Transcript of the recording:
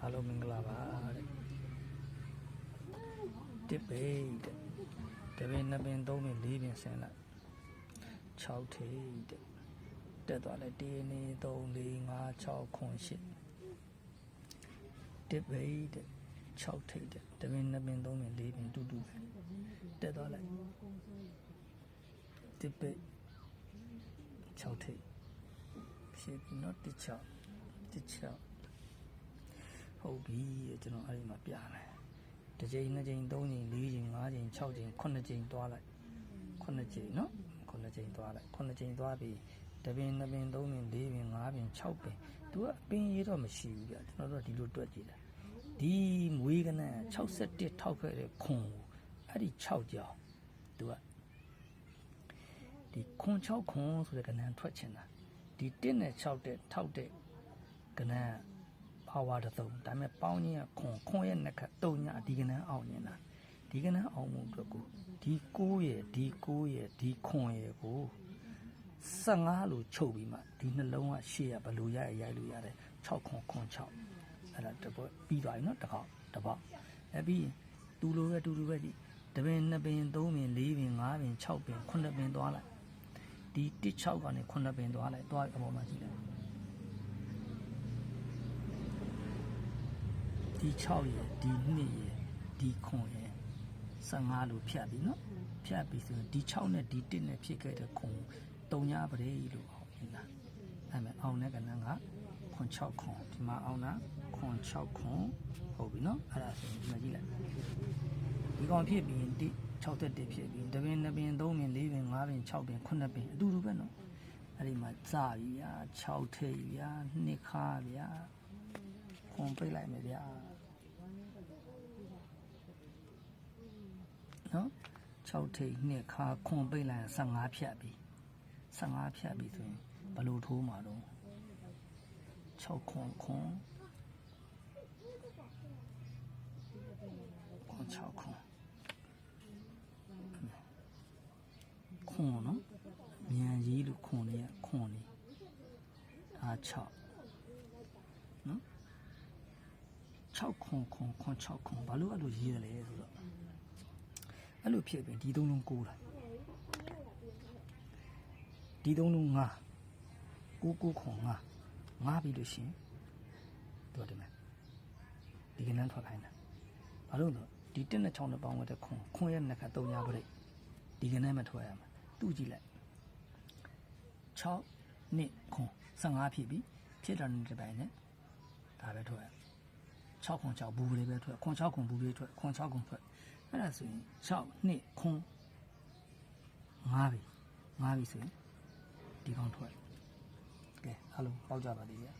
အားလုံးမင်္ဂလာပါတဲ့တစ်ပိတ်တဲ့တပင်နှစ်ပင်သုံးပင်လေးပင်ဆင်လိုက်6ထိပ်တဲ့တက်သွားလဲ1 2 3 4 5 6 9 10တစ်ပိတ်တဲ့6ထိပ်တဲ့တပင်နှစ်ပင်သုံးပင်လေးပင်တူတူပဲတက်သွားလိုက်တစ်ပိတ်6ထိပ်ဖြစ်ပြီးတော့တစ်ချောက်တစ်ချောက် ဟုတ်ပြီကျွန်တော်အဲ့ဒီမှာပြမယ်တစ်ချိန်နှစ်ချိန်သုံးချိန်လေးချိန်ငါးချိန်၆ချိန်ခုနှစ်ချိန်သွားလိုက်ခုနှစ်ချိန်နော်ခုနှစ်ချိန်သွားလိုက်ခုနှစ်ချိန်သွားပြီတစ်ပင်နှစ်ပင်သုံးပင်လေးပင်ငါးပင်၆ပင်သူကအပင်ရေးတော့မရှိဘူးပြကျွန်တော်တို့ကဒီလိုတွက်ကြည့်တာဒီမွေးကနန်း61ထောက်ခဲ့တဲ့ခွန်ကိုအဲ့ဒီ6ကြောင်သူကဒီခွန်6ခွန်ဆိုတဲ့ကနန်းထွက်ချင်တာဒီ1နဲ့6တဲ့ထောက်တဲ့ကနန်း ပါဝါတစ်စုံဒါပေမဲ့ပေါင်းချင်းကခွန်ခွန်ရဲ့နှစ်ခတ်တုံညာဒီကနန်းအောင်နေတာဒီကနန်းအောင်မှုအတွက်ကိုဒီ6ရဲ့ဒီ6ရဲ့ဒီခွန်ရဲ့ကို15လို့ချုပ်ပြီးမှဒီနှလုံးကရှေ့ရဘယ်လိုရရရိုက်လို့ရတယ်6ခွန်ခွန်6အဲ့ဒါတပတ်ပြီးသွားပြီနော်တစ်ခေါက်တစ်ပေါက်အဲ့ပြီးတူလိုပဲတူတူပဲဒီတပင်နှစ်ပင်သုံးပင်လေးပင်ငါးပင်6ပင်ခုနှစ်ပင်သွားလိုက်ဒီ16ကနေခုနှစ်ပင်သွားလိုက်သွားအပေါ်မှာကြည့်လိုက် ဒီ6ရယ်ဒီ2ရယ်ဒီ9ရယ်15လို့ဖြတ်ပြီနော်ဖြတ်ပြီဆိုရင်ဒီ6နဲ့ဒီ1နဲ့ဖြစ်ခဲ့တဲ့ခွန်တုံညာပရေလို့အောင်နေတာအဲ့မဲ့အောင်တဲ့ကဏ္ဍကခွန်6ခွန်ဒီမှာအောင်တာခွန်6ခွန်ဟုတ်ပြီနော်အဲ့ဒါဆိုရင်ဒီမှာကြည့်လိုက်ဒီကောင်ဖြစ်ပြီးရင်ဒီ6တက်တက်ဖြစ်ပြီးတပင်2ပင်3ပင်4ပင်5ပင်6ပင်9ပင်အတူတူပဲနော်အဲ့ဒီမှာစပြီဗျာ6ထိပ်ဗျာ2ခါဗျာခွန်ပိတ်လိုက်မယ်ဗျာ နော်6ထိပ်နှစ်ခါခွန်ပိတ်လိုက်ရင်15ဖြတ်ပြီ15ဖြတ်ပြီဆိုရင်ဘယ်လိုထိုးမှာတော့6ခွန်ခွန်ခွန်6ခွန်ခွန်နော်မြန်ကြီးလို့ခွန်လေးကခွန်လေးအား6နော်6ခွန်ခွန်ခွန်6ခွန်ဘာလို့အဲ့လိုရေးရလဲဆိုတော့ အဲ့လိုဖြစ်ပြီးဒီသုံးလုံးကိုးလာဒီသုံးလုံးငါကိုကိုခွန်ငါငါပြီးလို့ရှရင်တို့တယ်မယ်ဒီကနန်းထွက်ခိုင်းတာဘာလို့လဲဒီတက်နဲ့6နဲ့ပေါင်းတဲ့ခွန်ခွန်ရဲ့နှစ်ခါ3ညာပြိဒီကနန်းမထွက်ရမှာသူ့ကြည့်လိုက်6နှစ်ခွန်15ဖြစ်ပြီဖြစ်တာတဲ့ပိုင်းနဲ့ဒါပဲထွက်ရ 6ခွန်6ဘူးလေးပဲထွက်ခွန်6ခွန်ဘူးလေးထွက်ခွန်6ခွန်ထွက်အဲ့ဒါဆိုရင်6နှစ်ခွန်5ပြီ5ပြီဆိုရင်ဒီကောင်ထွက်ကဲအားလုံးပေါက်ကြပါလိမ့်ဗျာ